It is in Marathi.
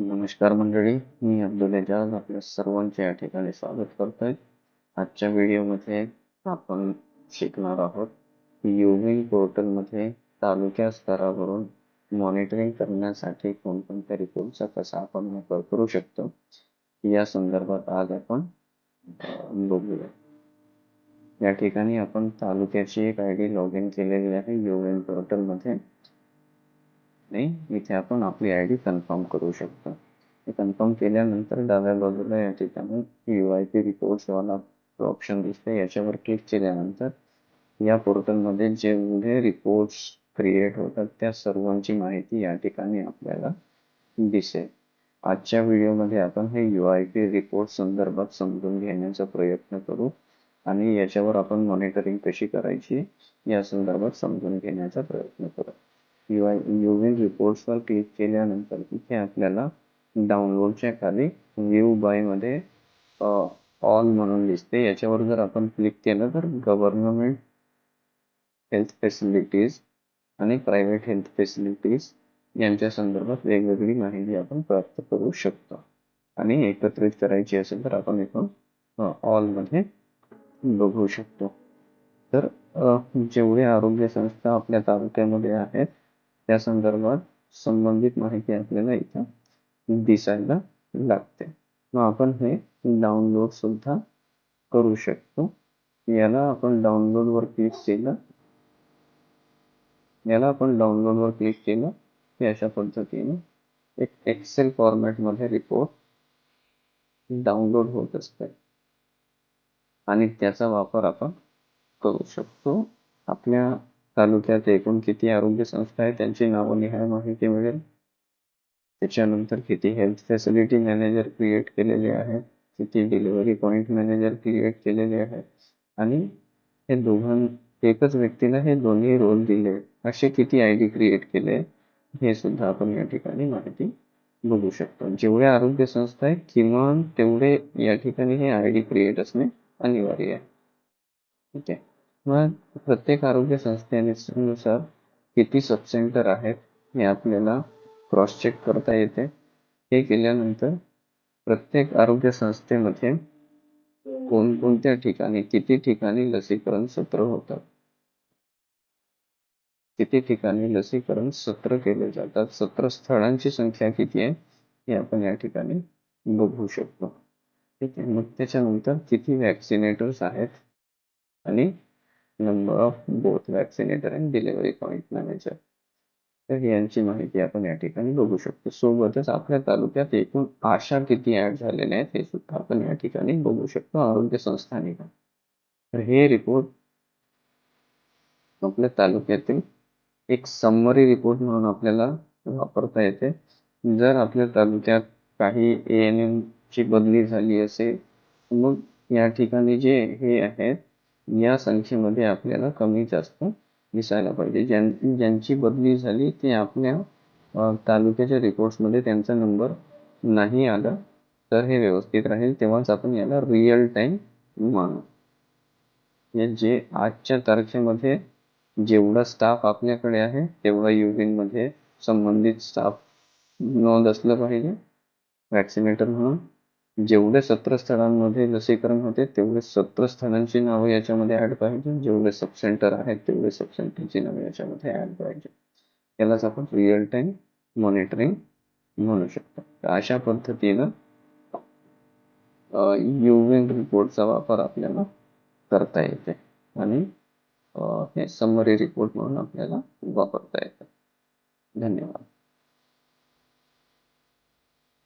नमस्कार मंडळी मी अब्दुल एजाज आपल्या सर्वांचे या ठिकाणी स्वागत करतोय. आजच्या व्हिडिओमध्ये आपण शिकणार आहोत युविंग पोर्टलमध्ये तालुक्या स्तरावरून मॉनिटरिंग करण्यासाठी कोणकोणत्या रिपोर्टचा कसा आपण वापर करू शकतो या संदर्भात आज आपण बघूया. या ठिकाणी आपण तालुक्याची एक आय डी लॉग इन केलेली आहे युविंग पोर्टलमध्ये नाही इथे आपण आपली आय डी कन्फर्म करू शकतो. हे कन्फर्म केल्यानंतर डाव्या बाजूला या ठिकाणी यू आय पी रिपोर्ट वाला ऑप्शन दिसते याच्यावर क्लिक केल्यानंतर या पोर्टलमध्ये जेवढे रिपोर्ट्स क्रिएट होतात त्या सर्वांची माहिती या ठिकाणी आपल्याला दिसेल. आजच्या व्हिडिओमध्ये आपण हे यू आय पी रिपोर्ट संदर्भात समजून घेण्याचा प्रयत्न करू आणि याच्यावर आपण मॉनिटरिंग कशी करायची या संदर्भात समजून घेण्याचा प्रयत्न करू. किंवा आय रिपोर्ट्सवर क्लिक केल्यानंतर इथे आपल्याला डाउनलोडच्या खाली व्ह्यू बायमध्ये ऑल म्हणून दिसते. याच्यावर जर आपण क्लिक केलं तर गव्हर्नमेंट हेल्थ फॅसिलिटीज आणि प्रायव्हेट हेल्थ फॅसिलिटीज यांच्या संदर्भात वेगवेगळी माहिती आपण प्राप्त करू शकतो. आणि एकत्रित करायची असेल तर आपण इथून ऑलमध्ये बघू शकतो. तर जेवढे आरोग्य संस्था आपल्या तालुक्यामध्ये आहेत त्या संदर्भात संबंधित माहिती आपल्याला इथं दिसायला लागते. मग आपण हे डाउनलोड सुद्धा करू शकतो. याला आपण डाउनलोड वर क्लिक केलं. याला आपण डाउनलोड वर क्लिक केलं. की अशा पद्धतीने एक एक्सेल फॉर्मॅटमध्ये रिपोर्ट डाउनलोड होत असते. आणि त्याचा वापर आपण करू शकतो. आपल्या तालुक्यात एकूण किती आरोग्य संस्था आहे त्यांची नावं लिहाय माहिती मिळेल. त्याच्यानंतर किती हेल्थ फॅसिलिटी मॅनेजर क्रिएट केलेले आहेत? किती डिलिव्हरी पॉईंट मॅनेजर क्रिएट केलेले आहेत? आणि हे दोघां एकच व्यक्तीला हे दोन्ही रोल दिले असे किती आय डी क्रिएट केले हे सुद्धा आपण या ठिकाणी माहिती बघू शकतो. जेवढे आरोग्य संस्था आहे किमान तेवढे या ठिकाणी हे आय डी क्रिएट असणे अनिवार्य आहे. ठीक आहे मग प्रत्येक आरोग्य संस्थेनुसार किती सब सेंटर आहेत हे आपल्याला क्रॉस चेक करता येते. हे केल्यानंतर प्रत्येक आरोग्य संस्थेमध्ये कोणकोणत्या ठिकाणी किती ठिकाणी लसीकरण सत्र होतात? किती ठिकाणी लसीकरण सत्र केले जातात? सत्र स्थळांची संख्या किती आहे? हे आपण या ठिकाणी बघू शकतो. ठीक आहे मग त्याच्यानंतर किती वॅक्सिनेटर्स आहेत? आणि number of both vaccinator and delivery point manager तर यांची माहिती आपण या ठिकाणी बघू शकतो. सोबतच आपल्या तालुक्यात एकूण आशा किती ऍड झालेल्या आहेत हे सुद्धा आपण या ठिकाणी बघू शकतो. आरोग्य संस्थांनी तर हे रिपोर्ट आपल्या तालुक्यातील एक समरी रिपोर्ट म्हणून आपल्याला वापरता येते. जर आपल्या तालुक्यात काही ए एन एम ची बदली झाली असेल मग या ठिकाणी जे हे आहेत या संख्येमध्ये आपल्याला कमी जास्त दिसायला पाहिजे. ज्यां ज्यांची बदली झाली ते आपल्या तालुक्याच्या रिपोर्ट्समध्ये त्यांचा नंबर नाही आला तर हे व्यवस्थित राहील. तेव्हाच आपण याला रिअल टाईम मानू. या जे आजच्या तारखेमध्ये जेवढा स्टाफ आपल्याकडे आहे तेवढा युरिनमध्ये संबंधित स्टाफ नोंद असलं पाहिजे. वॅक्सिनेटर म्हणून. जेवढे सत्र स्थळांमध्ये लसीकरण होते तेवढे सत्र स्थळांची नावं याच्यामध्ये ऍड पाहिजे. जेवढे सब सेंटर आहेत तेवढे सब सेंटरची नावं याच्यामध्ये ऍड पाहिजे. यालाच आपण रिअल टाइम मॉनिटरिंग म्हणू शकतो. अशा पद्धतीनं युविन रिपोर्टचा वापर आपल्याला करता येते. आणि हे समरी रिपोर्ट म्हणून आपल्याला वापरता येतं. धन्यवाद.